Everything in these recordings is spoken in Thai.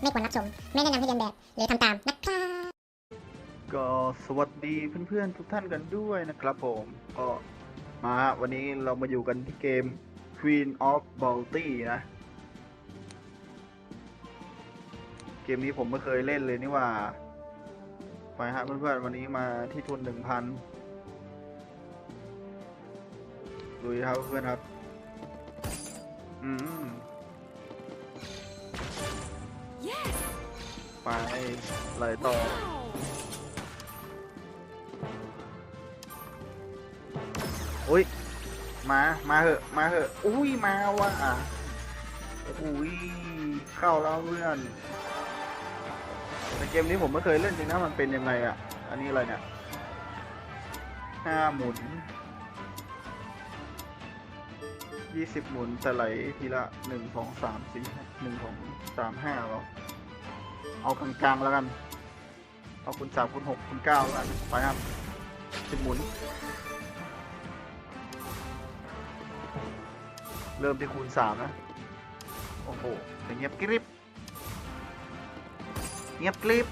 ไม่ควรรับชม ไม่แนะนำให้เรียนแบบ หรือทำตามนะครับ ก็สวัสดีเพื่อนๆทุกท่านกันด้วยนะครับผมก็มาวันนี้เรามาอยู่กันที่เกม Queen of Bounty นะ เกมนี้ผมไม่เคยเล่นเลยนี่ว่า ไปฮะเพื่อนๆวันนี้มาที่ทุนหนึ่งพันดูครับเพื่อนครับ อืม ไปไหลต่อ Wow! อุ้ย มา มาเหอะ มาเหอะ อุ้ย มาว่ะอุ้ย เข้าแล้วเพื่อน แต่เกมนี้ผมไม่เคยเล่นจริงนะ มันเป็นยังไงอะอันนี้อะไรเนี่ย ห้าหมุน ยี่สิบหมุนแต่ไหลทีละหนึ่งสองสามสี่หนึ่งสองสามห้าหรอ เอากลางๆแล้วกัน เอาคูณสามคูณหกคูณเก้าแล้วกันไปครับสิบหมุน เริ่มที่คูณสามนะ โอ้โหแต่เงียบกริบ เงียบกริบ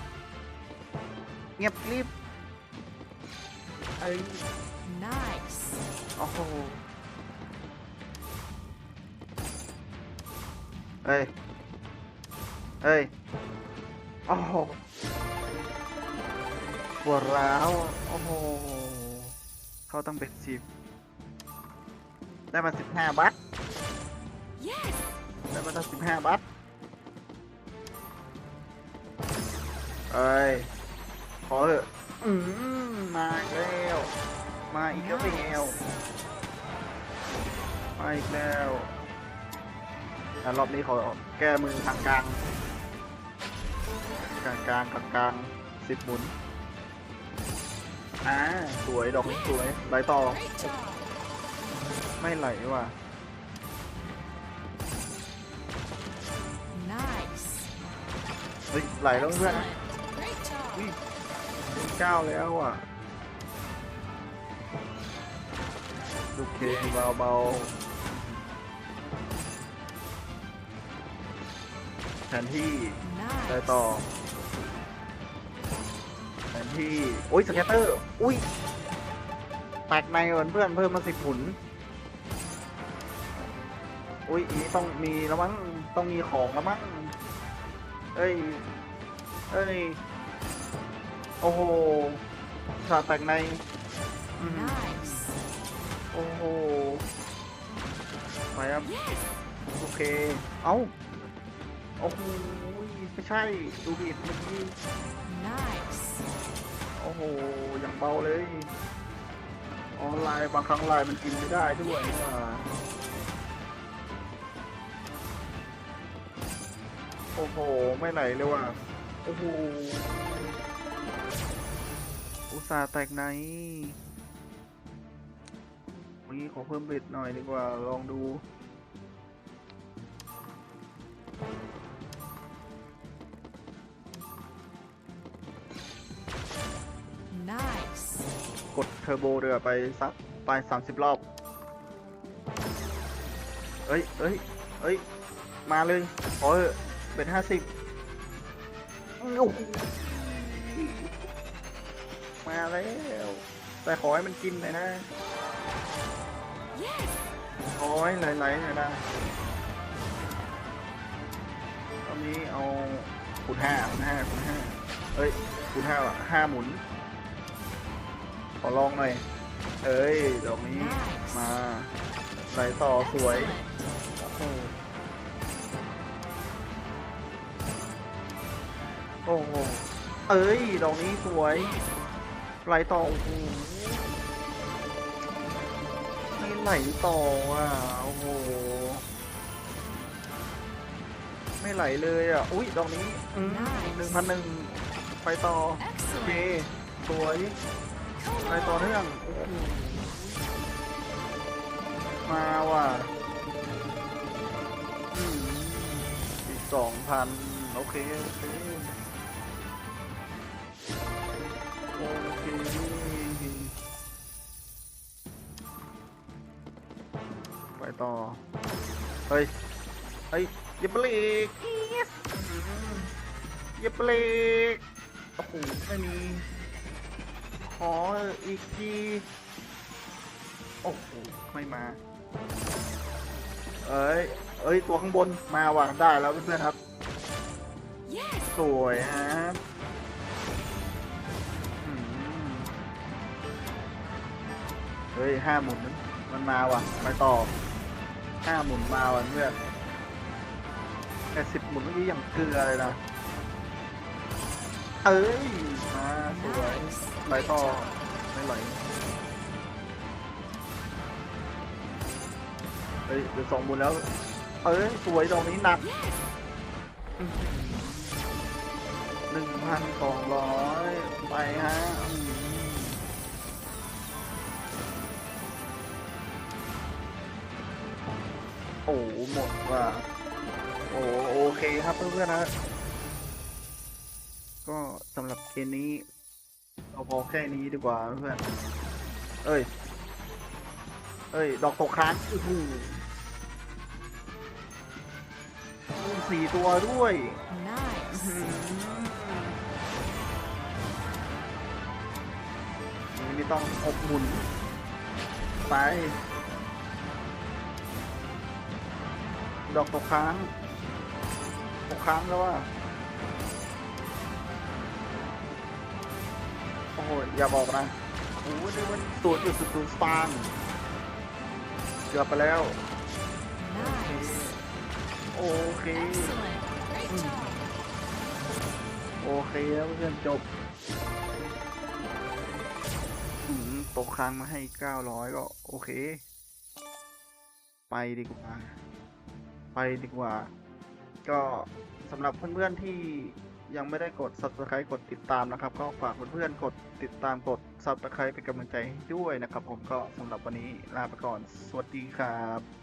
เงียบกริบไอ้ Nice! โอ้โหเฮ้ย เฮ้ย โอ้โหปวดร้าว โอ้โห เขาต้องเป็นสิบได้มาสิบห้าบัต Yes! ได้มาตั้งสิบห้าบัตเอ้ย ขอเถอะอืมมาอีกแล้ว มาอีกแล้วมาอีกแล้วอะรอบนี้ขอแก้มือทางกลาง กลางกลางกลางกลางสิบหมุนอ่าสวยดอกนี้สวยไหลต่อ Great job! ไม่ไหลว่ะ Nice! เฮ้ยไหลแล้วเพื่อน Excellent! Great job! อุ้ยเป็นเก้าแล้วอะลูกเคเบาเบาๆแผนที่ไป Nice! ต่อ แผนที่อุ้ยสแกตเตอร์ อุ้ยแตกในเหมือนเพื่อนเพิ่มมาสิบหุ่นอุ้ยอันนี้ต้องมีแล้วมั้งต้องมีของแล้วมั้งเอ้ยเอ้ยโอ้โหสาดแตกในอืม Nice! โอ้โหไปครับ Yes! โอเค เอ้าโอ้โหไม่ใช่ ดูดิเมื่อกี้ Nice! โอ้โหอย่างเบาเลย ออนไลน์บางครั้งไลน์มันกินไม่ได้ด้วยนี่หว่าโอ้โห ไม่ไหลเลยว่ะ โอ้โห อุตส่าห์แตกในวันนี้ขอเพิ่มเบ็ดหน่อยดีกว่า ลองดู กดเทอร์โบเรือไปสักไปสามสิบรอบ เอ้ยเอ้ยเอ้ย มาเลยขอเถอะเป็นห้าสิบมาแล้ว แต่ขอให้มันกินหน่อยนะ Yes! ขอให้ไหลๆหน่อยนะตอนนี้เอาคูณห้าคูณห้าคูณห้าเอ้ยคูณห้าว่ะห้าหมุน ขอลองหน่อย เอ้ยดอกนี้มาไหลต่อสวยโอ้โหเอ้ยดอกนี้สวยไหลต่อโอ้โหไม่ไหลต่ออะโอ้โหไม่ไหลเลยอะอุ้ยดอกนี้หนึ่งพันหนึ่งไปต่อโอเคสวย ไปต่อ on! เนื่องโอ้โหมาว่ะอืมอีกสองพันโอเค โอเค โอเค ไปต่อ เฮ้ย เฮ้ยอย่าเบรก Yes อืมอย่าเบรกโอ้โหไม่มีข ออีกที โอ้โห ไม่มา เอ้ย เอ้ย ตัวข้างบนมาว่ะได้แล้วเพื่อนๆครับ Yes. สวยฮะอืมเฮ้ยห้าหมุนมันมันมาว่ะไปต่อห้าหมุนมาว่ะเพื่อนแต่สิบหมุนเมื่อกี้ยังเกลือเลยนะ เอ้ย มาสวย Nice. ไหลต่อไม่ไหลเฮ้ยเดี๋ยวสองหมุนแล้ว เอ้ยสวยดอกนี้หนักหนึ่งพันสองร้อยไปฮะโอ้หหมดว่ะโอ้โอเคครับเพื่อนๆนะก็สำหรับเกมนี้ เอาพอแค่นี้ดีกว่าเพื่อน เอ้ย เอ้ย ดอกตกค้างโอ้โหสี่ตัวด้วย Nice. นี่ไม่ต้องอบหมุน ไป ดอกตกค้าง ตกค้างแล้วว่า อ้โห อย่าบอกนะโอ้โหนี่มันศูนย์จุดศูนย์สตางเกือบไปแล้ว Nice. โอเค Excellent. Great job. โอเคแล้วเพื่อนจบอืมตกค้างมาให้เก้าร้อยก็ โอเค ไปดีกว่า ไปดีกว่า ก็สำหรับเพื่อนๆที่ ยังไม่ได้กด subscribe กดติดตามนะครับ ก็ฝากเพื่อนๆกดติดตามกด subscribe เป็นกำลังใจให้ด้วยนะครับ ผมก็สำหรับวันนี้ลาไปก่อน สวัสดีครับ